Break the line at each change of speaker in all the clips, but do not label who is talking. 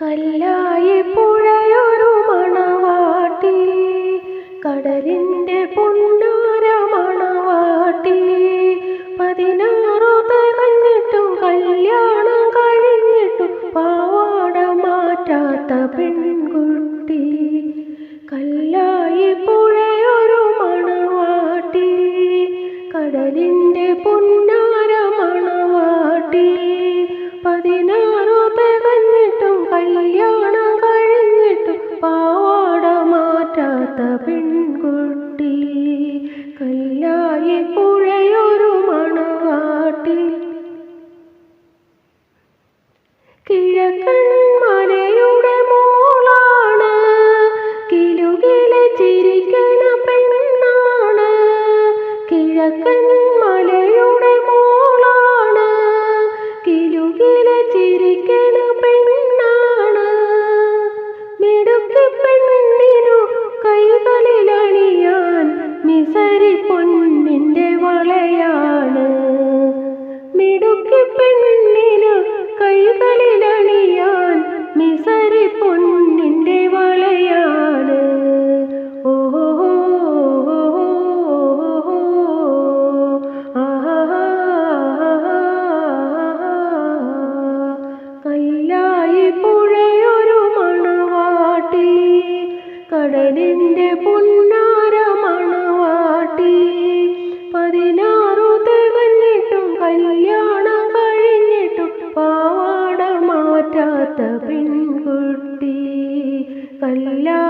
കല്ലായി പുഴയൊരു മണവാട്ടി കടലിന്റെ പൊന്നാര മണവാട്ടി പതിനാറു തികഞ്ഞിട്ടും കല്യാണം കഴിഞ്ഞിട്ടും പാവാട മാറ്റാത്ത പെൺകുട്ടി. കല്ലായി പുഴയൊരു മണവാട്ടി കടലിന്റെ പൊന്നാര മണവാട്ടി. മാറ്റാത്ത പെൺകുട്ടി കല്ലായി പുഴയൊരു മണവാട്ടി. കിഴക്കൻ മലയുടെ മോളാണ് കിലുകിലെ ചിരിക്കണ പെണ്ണാണ്. കിഴക്കൻ കടലിന്റെ പൊന്നാര മണവാട്ടി. പതിനാറു തികഞ്ഞിട്ടും കല്യാണം കഴിഞ്ഞിട്ടും പാവാട മാറ്റാത്ത പെൺകുട്ടി. കല്ലായി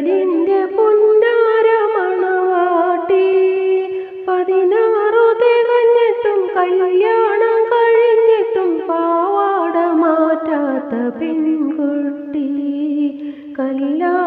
കടലിന്റെ പൊന്നാര മണവാട്ടി പതിനാറു തികഞ്ഞിട്ടും കല്യാണം കഴിഞ്ഞിട്ടും പാവാട മാറ്റാത്ത പെൺകുട്ടി. കല്യാണം